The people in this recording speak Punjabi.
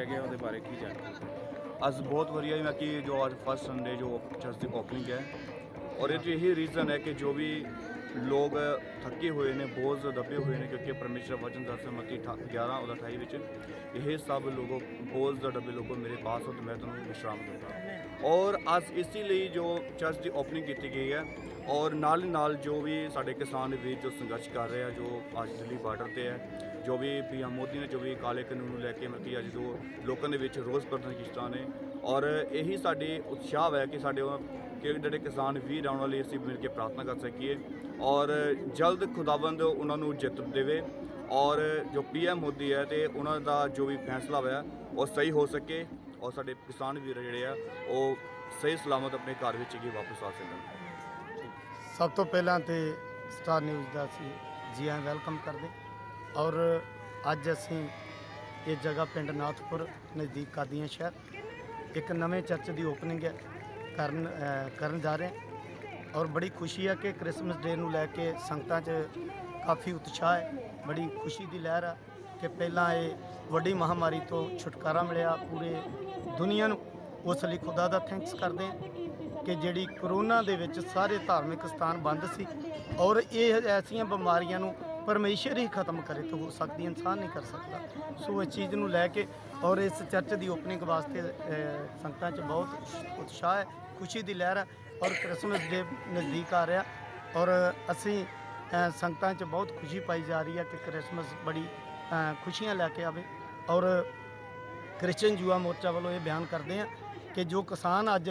ਰੱਖਿਆ ਗਿਆ ਉਹਦੇ ਬਾਰੇ ਕੀ ਜਾਣ ਅੱਜ ਬਹੁਤ ਵਧੀਆ ਹੈ ਕਿ ਜੋ ਅੱਜ ਫਸਟ ਸੰਡੇ ਜੋ ਚਰਚ ਦੀ ਓਪਨਿੰਗ ਹੈ। ਔਰ ਇਹ ਇਹੀ ਰੀਜ਼ਨ ਹੈ ਕਿ ਜੋ ਵੀ ਲੋਕ ਥੱਕੇ ਹੋਏ ਨੇ ਬੋਝ ਦੱਬੇ ਹੋਏ ਨੇ ਕਿਉਂਕਿ ਪਰਮੇਸ਼ਰ ਵਚਨ ਦੱਸਦਾ ਮਤੀ 11 ਉਹਦਾ 28 ਵਿੱਚ, ਇਹ ਸਭ ਲੋਗੋ ਬੋਝ ਦਾ ਡੱਬੇ ਲੋਗੋ ਮੇਰੇ ਪਾਸ ਹੋ ਤੇ ਮੈਂ ਤੁਹਾਨੂੰ ਵਿਸ਼ਰਾਮ ਦੂੰਗਾ ਔਰ ਅੱਜ ਇਸੇ ਲਈ ਜੋ ਚਰਚ ਦੀ ਓਪਨਿੰਗ ਕੀਤੀ ਗਈ ਹੈ, ਔਰ ਨਾਲ ਨਾਲ ਜੋ ਵੀ ਸਾਡੇ ਕਿਸਾਨ ਵੀਰ ਜੋ ਸੰਘਰਸ਼ ਕਰ ਰਹੇ ਆ, ਜੋ ਅੱਜ ਦਿੱਲੀ ਬਾਰਡਰ ਤੇ ਹੈ, ਜੋ ਵੀ ਪੀਐਮ ਮੋਦੀ ਨੇ ਜੋ ਵੀ ਕਾਲੇ ਕਾਨੂੰਨ ਨੂੰ ਲੈ ਕੇ ਮਤਲਬ ਕਿ ਅੱਜ ਜੋ ਲੋਕਾਂ ਦੇ ਵਿੱਚ ਰੋਸ ਪ੍ਰਦਰਸ਼ਨ ਕੀਤਾ ਨੇ, ਔਰ ਇਹੀ ਸਾਡੀ ਉਤਸ਼ਾਹ ਹੈ ਕਿ ਸਾਡੇ ਕਿ ਜਿਹੜੇ ਕਿਸਾਨ ਵੀਰ ਆਉਣ ਵਾਲੇ ਅਸੀਂ ਮਿਲ ਕੇ ਪ੍ਰਾਰਥਨਾ ਕਰ ਸਕੀਏ ਔਰ ਜਲਦ ਖੁਦਾਵੰਦ ਉਹਨਾਂ ਨੂੰ ਜਿੱਤ ਦੇਵੇ ਔਰ ਜੋ ਪੀਐਮ ਮੋਦੀ ਹੈ ਤੇ ਉਹਨਾਂ ਦਾ ਜੋ ਵੀ ਫੈਸਲਾ ਹੋਇਆ, ਉਹ ਸਹੀ ਹੋ ਸਕੇ ਔਰ ਸਾਡੇ ਕਿਸਾਨ ਵੀਰ ਜਿਹੜੇ ਆ, ਉਹ ਸਹੀ ਸਲਾਮਤ ਆਪਣੇ ਘਰ ਵਿੱਚ ਹੀ ਵਾਪਸ ਆ ਸਕਣ। ਸਭ ਤੋਂ ਪਹਿਲਾਂ ਤੇ ਸਟਾਰ ਨਿਊਜ਼ ਦਾ ਅਸੀਂ ਜੀ ਆਇਆਂ ਵੈਲਕਮ ਕਰਦੇ ਔਰ ਅੱਜ ਅਸੀਂ ਇਹ ਜਗ੍ਹਾ ਪਿੰਡ ਨਾਥਪੁਰ ਨਜ਼ਦੀਕ ਕਾਦੀਆਂ ਸ਼ਹਿਰ। ਇੱਕ ਨਵੇਂ ਚਰਚ ਦੀ ਓਪਨਿੰਗ ਹੈ। ਕਰਨ ਕਰਨ ਜਾ ਰਹੇ ਹਾਂ। ਔਰ ਬੜੀ ਖੁਸ਼ੀ ਹੈ ਕਿ ਕ੍ਰਿਸਮਸ ਡੇ ਨੂੰ ਲੈ ਕੇ ਸੰਗਤਾਂ 'ਚ ਕਾਫੀ ਉਤਸ਼ਾਹ ਹੈ, ਬੜੀ ਖੁਸ਼ੀ ਦੀ ਲਹਿਰ ਆ ਕਿ ਪਹਿਲਾਂ ਇਹ ਵੱਡੀ ਮਹਾਮਾਰੀ ਤੋਂ ਛੁਟਕਾਰਾ ਮਿਲਿਆ ਪੂਰੇ ਦੁਨੀਆ ਨੂੰ। ਉਸ ਲਈ ਖੁਦਾ ਦਾ ਥੈਂਕਸ ਕਰਦੇ ਹਾਂ ਕਿ ਜਿਹੜੀ ਕਰੋਨਾ ਦੇ ਵਿੱਚ ਸਾਰੇ ਧਾਰਮਿਕ ਸਥਾਨ ਬੰਦ ਸੀ ਔਰ ਇਹ ਐਸੀਆਂ ਬਿਮਾਰੀਆਂ ਨੂੰ ਪਰਮੇਸ਼ਰ ਹੀ ਖਤਮ ਕਰੇ ਤਾਂ ਹੋ ਸਕਦੀ, ਇਨਸਾਨ ਨਹੀਂ ਕਰ ਸਕਦਾ। ਸੋ ਇਸ ਚੀਜ਼ ਨੂੰ ਲੈ ਕੇ ਔਰ ਇਸ ਚਰਚ ਦੀ ਓਪਨਿੰਗ ਵਾਸਤੇ ਸੰਗਤਾਂ 'ਚ ਬਹੁਤ ਉਤਸ਼ਾਹ ਹੈ, ਖੁਸ਼ੀ ਦੀ ਲਹਿਰ ਹੈ ਔਰ ਕ੍ਰਿਸਮਸ ਡੇ ਨਜ਼ਦੀਕ ਆ ਰਿਹਾ ਔਰ ਅਸੀਂ ਸੰਗਤਾਂ 'ਚ ਬਹੁਤ ਖੁਸ਼ੀ ਪਾਈ ਜਾ ਰਹੀ ਹੈ ਕਿ ਕ੍ਰਿਸਮਸ ਬੜੀ ਖੁਸ਼ੀਆਂ ਲੈ ਕੇ ਆਵੇ ਔਰ ਕ੍ਰਿਸਚਨ ਯੁਵਾ ਮੋਰਚਾ ਵੱਲੋਂ ਇਹ ਬਿਆਨ ਕਰਦੇ ਹਾਂ ਕਿ ਜੋ ਕਿਸਾਨ ਅੱਜ